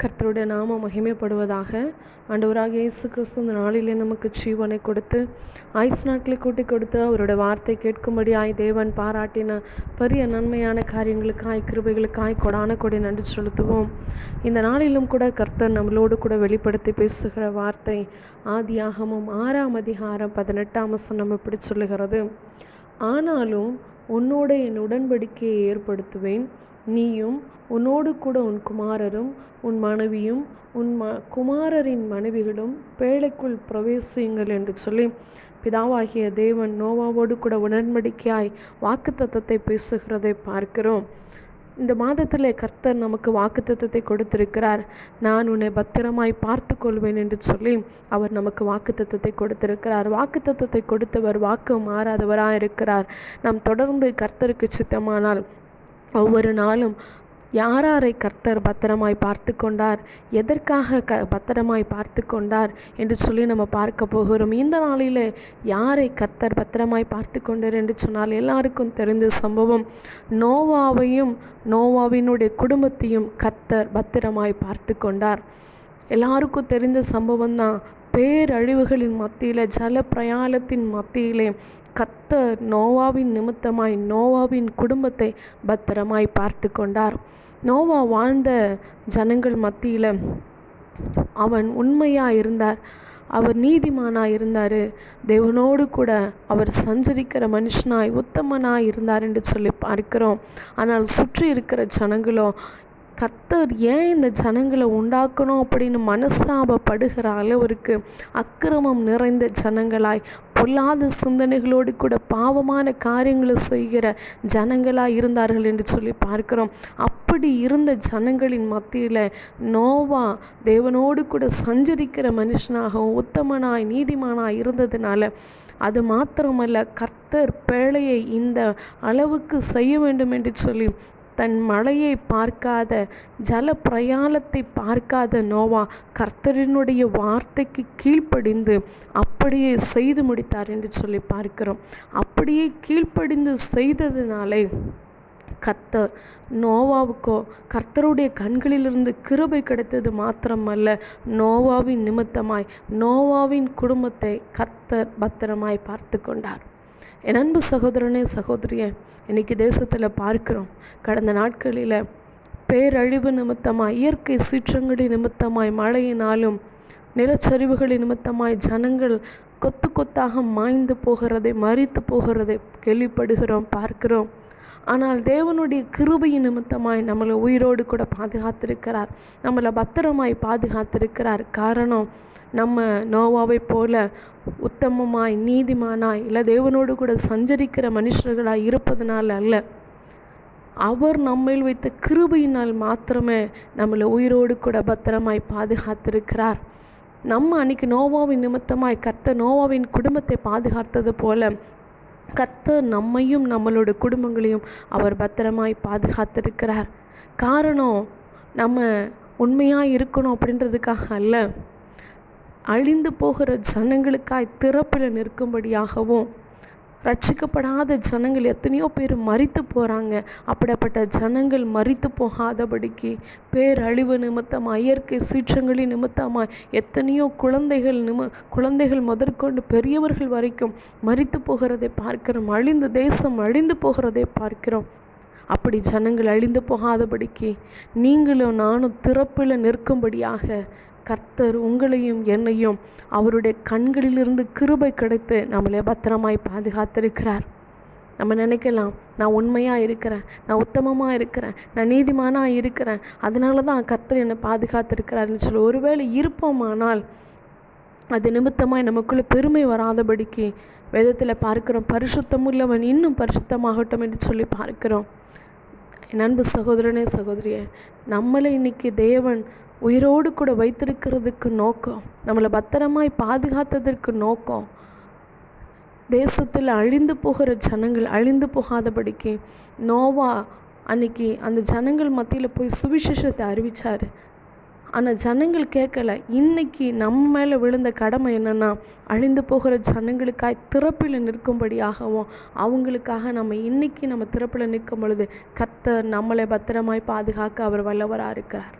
கர்த்தருடைய நாம மகிமைப்படுவதாக ஆண்டவராக இயேசு கிறிஸ்து இந்த நாளிலே நமக்கு ஜீவனை கொடுத்து ஆயுஸ் நாட்களை கூட்டி கொடுத்து அவருடைய வார்த்தை கேட்கும்படியாய் தேவன் பாராட்டின பெரிய நன்மையான காரியங்களுக்காய் கிருபைகளுக்காய் கொடான கொடி நன்றி செலுத்துவோம். இந்த நாளிலும் கூட கர்த்தர் நம்மளோடு கூட வெளிப்படுத்தி பேசுகிற வார்த்தை ஆதியாகமும் ஆறாம் அதிகாரம் பதினெட்டாம் வசனம் நம்ம இப்படி சொல்லுகிறது. ஆனாலும் உன்னோடு என் உடன்படிக்கையை ஏற்படுத்துவேன். நீயும் உன்னோடு கூட உன் குமாரரும் உன் மனைவியும் உன் ம குமாரரின் மனைவிகளும் பேழைக்குள் பிரவேசியுங்கள் என்று சொல்லி பிதாவாகிய தேவன் நோவாவோடு கூட உடன்படிக்கையாய் வாக்குத்தத்தத்தை பேசுகிறதை பார்க்கிறோம். இந்த மாதத்தில் கர்த்தர் நமக்கு வாக்குத்தத்தத்தை கொடுத்திருக்கிறார். நான் உன்னை பத்திரமாய் பார்த்து கொள்வேன் என்று சொல்லி அவர் நமக்கு வாக்குத்தத்தத்தை கொடுத்திருக்கிறார். வாக்குத்தத்தத்தை கொடுத்தவர் வாக்கு மாறாதவராக இருக்கிறார் நாம் தொடர்ந்து கர்த்தருக்கு சித்தமானால் ஒவ்வொரு நாளும் யாராரை கர்த்தர் பத்திரமாய் பார்த்து கொண்டார் எதற்காக க பத்திரமாய் பார்த்து கொண்டார் என்று சொல்லி நம்ம பார்க்க போகிறோம். இந்த நாளில் யாரை கர்த்தர் பத்திரமாய் பார்த்து கொண்டார் என்று சொன்னால் எல்லாருக்கும் தெரிந்த சம்பவம் நோவாவையும் நோவாவினுடைய குடும்பத்தையும் கர்த்தர் பத்திரமாய் பார்த்து கொண்டார் எல்லாருக்கும் தெரிந்த சம்பவம் தான் பேரழிவுகளின் மத்தியில் ஜல பிரயாணத்தின் மத்தியிலே கத்தர் நோவாவின் நிமித்தமாய் நோவாவின் குடும்பத்தை பத்திரமாய் பார்த்து கொண்டார் நோவா வாழ்ந்த ஜனங்கள் மத்தியில் அவன் உண்மையாக இருந்தார் அவர் நீதிமானாக இருந்தார் தேவனோடு கூட அவர் சஞ்சரிக்கிற மனுஷனாய் உத்தமனாக இருந்தார் என்று சொல்லி பார்க்கிறோம். ஆனால் சுற்றி இருக்கிற ஜனங்களோ கத்தர் ஏன் இந்த ஜனங்களை உண்டாக்கணும் அப்படின்னு மனஸ்தாபப்படுகிற அளவிற்கு அக்கிரமம் நிறைந்த ஜனங்களாய் பொல்லாத சிந்தனைகளோடு கூட பாவமான காரியங்களை செய்கிற ஜனங்களாக இருந்தார்கள் என்று சொல்லி பார்க்கிறோம். அப்படி இருந்த ஜனங்களின் மத்தியில் நோவா தேவனோடு கூட சஞ்சரிக்கிற மனுஷனாகவும் உத்தமனாய் நீதிமானாய் இருந்ததுனால அது மாத்திரமல்ல கர்த்தர் பேழையை இந்த அளவுக்கு செய்ய வேண்டும் என்று சொல்லி தன் மழையை பார்க்காத ஜல பிரயாணத்தை பார்க்காத நோவா கர்த்தரினுடைய வார்த்தைக்கு கீழ்ப்படிந்து அப்படியே செய்து முடித்தார் என்று சொல்லி பார்க்கிறோம். அப்படியே கீழ்ப்படிந்து செய்ததுனாலே கர்த்தர் நோவாவுக்கோ கர்த்தருடைய கண்களிலிருந்து கிருபை கிடைத்தது மாத்திரமல்ல நோவாவின் நிமித்தமாய் நோவாவின் குடும்பத்தை கர்த்தர் பத்திரமாய் பார்த்து கொண்டார். என் அன்பு சகோதரனே சகோதரியே இன்றைக்கி தேசத்தில் பார்க்கிறோம். கடந்த நாட்களில் பேரழிவு நிமித்தமாய் இயற்கை சீற்றங்களின் நிமித்தமாய் மழையினாலும் நிலச்சரிவுகளின் நிமித்தமாய் ஜனங்கள் கொத்து கொத்தாக மாய்ந்து போகிறதை மறித்து போகிறதை கேள்விப்படுகிறோம் பார்க்கிறோம். ஆனால் தேவனுடைய கிருபையின் நிமித்தமாய் நம்மளை உயிரோடு கூட பாதுகாத்திருக்கிறார். நம்மளை பத்திரமாய் பாதுகாத்திருக்கிறார். காரணம் நம்ம நோவாவை போல உத்தமமாய் நீதிமானாய் இல்லை தேவனோடு கூட சஞ்சரிக்கிற மனுஷர்களாய் இருப்பதனால் அல்ல. அவர் நம்மில் வைத்த கிருபையினால் மாத்திரமே நம்மளை உயிரோடு கூட பத்திரமாய் பாதுகாத்திருக்கிறார். நம்ம அன்னைக்கு நோவாவின் நிமித்தமாய் கத்த நோவாவின் குடும்பத்தை பாதுகாத்தது போல கர்த்த நம்மையும் நம்மளோட குடும்பங்களையும் அவர் பத்திரமாய் பாதுகாத்திருக்கிறார். காரணம் நம்ம உண்மையாக இருக்கணும் அப்படின்றதுக்காக அல்ல. அழிந்து போகிற ஜனங்களுக்காய் திறப்பில் நிற்கும்படியாகவும் ரட்சிக்கப்படாத ஜனங்கள் எத்தனையோ பேர் மறித்து போகிறாங்க அப்படிப்பட்ட ஜனங்கள் மறித்து போகாதபடிக்கு பேரழிவு நிமித்தமாக இயற்கை சீற்றங்களின் நிமித்தமாக எத்தனையோ குழந்தைகள் நிம குழந்தைகள் முதற்கொண்டு பெரியவர்கள் வரைக்கும் மறித்து போகிறதை பார்க்கிறோம். அழிந்து தேசம் அழிந்து போகிறதை பார்க்கிறோம். அப்படி ஜனங்கள் அழிந்து போகாதபடிக்கு நீங்களும் நானும் திறப்பில் நிற்கும்படியாக கர்த்தர் உங்களையும் என்னையும் அவருடைய கண்களிலிருந்து கிருபை கிடைத்து நம்மளை பத்திரமாய் பாதுகாத்திருக்கிறார். நம்ம நினைக்கலாம் நான் உண்மையாக இருக்கிறேன் நான் உத்தமமாக இருக்கிறேன் நான் நீதிமானாக இருக்கிறேன் அதனால தான் கர்த்தர் என்னை பாதுகாத்திருக்கிறாருன்னு சொல்லி ஒருவேளை இருப்போமானால் அது நிமித்தமாய் நமக்குள்ளே பெருமை வராதபடிக்கு வேதத்தில் பார்க்கிறோம் பரிசுத்தம் உள்ளவன் இன்னும் பரிசுத்தமாகட்டும் என்று சொல்லி பார்க்கிறோம். என் அன்பு சகோதரனே சகோதரியே நம்மளை இன்னைக்கு தேவன் உயிரோடு கூட வைத்திருக்கிறதுக்கு நோக்கம் நம்மளை பத்திரமாய் பாதுகாத்ததற்கு நோக்கம். தேசத்தில் அழிந்து போகிற ஜனங்கள் அழிந்து போகாதபடிக்கு நோவா அன்னைக்கு அந்த ஜனங்கள் மத்தியில் போய் சுவிசேஷத்தை அறிவித்தார் ஆனால் ஜனங்கள் கேட்கல இன்னைக்கு நம்ம மேலே விழுந்த கடமை என்னென்னா அழிந்து போகிற ஜனங்களுக்காய் திறப்பில் நிற்கும்படியாகவும் அவங்களுக்காக நம்ம இன்னைக்கு நம்ம திறப்பில் நிற்கும் பொழுது கத்தர் நம்மளை பத்திரமாய் பாதுகாக்க அவர் வல்லவராக இருக்கிறார்.